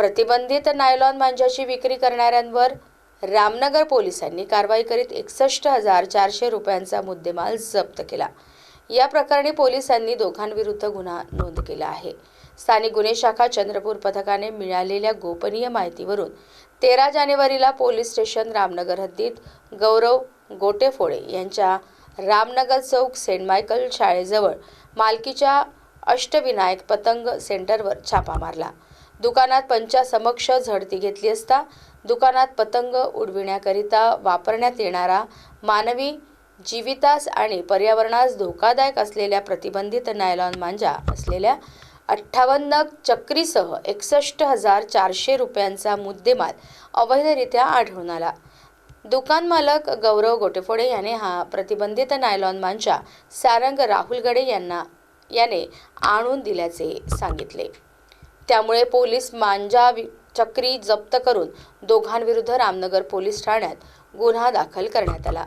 प्रतिबंधित नायलॉन मांजाची विक्री करणाऱ्यांवर रामनगर पोलिसांनी कारवाई करीत एकसष्ट हजार चारशे रुपयांचा मुद्देमाल जप्त केला. या प्रकरणी पोलिसांनी दोघांविरुद्ध गुन्हा नोंद केला आहे. स्थानिक गुन्हे शाखा चंद्रपूर पथकाने मिळालेल्या गोपनीय माहितीवरून तेरा जानेवारीला पोलीस स्टेशन रामनगर हद्दीत गौरव गोटेफोडे यांच्या रामनगर चौक सेंट मायकल शाळेजवळ मालकीच्या अष्टविनायक पतंग सेंटरवर छापा मारला. दुकानात पंचासमक्ष झडती घेतली असता दुकानात पतंग उडविण्याकरिता वापरण्यात येणारा मानवी जीवितास आणि पर्यावरणास धोकादायक असलेल्या प्रतिबंधित नायलॉन मांजा असलेल्या अठ्ठावन्न चक्रीसह एकसष्ट हजार चारशे रुपयांचा मुद्देमाल अवैधरित्या आढळून आला. दुकान मालक गौरव गोटेफोडे याने हा प्रतिबंधित नायलॉन मांजा सारंग राहुल गडे यांना याने आणून दिल्याचे सांगितले. त्यामुळे पोलीस मांजा चक्री जप्त करून दोघांविरुद्ध रामनगर पोलीस ठाण्यात गुन्हा दाखल करण्यात आला.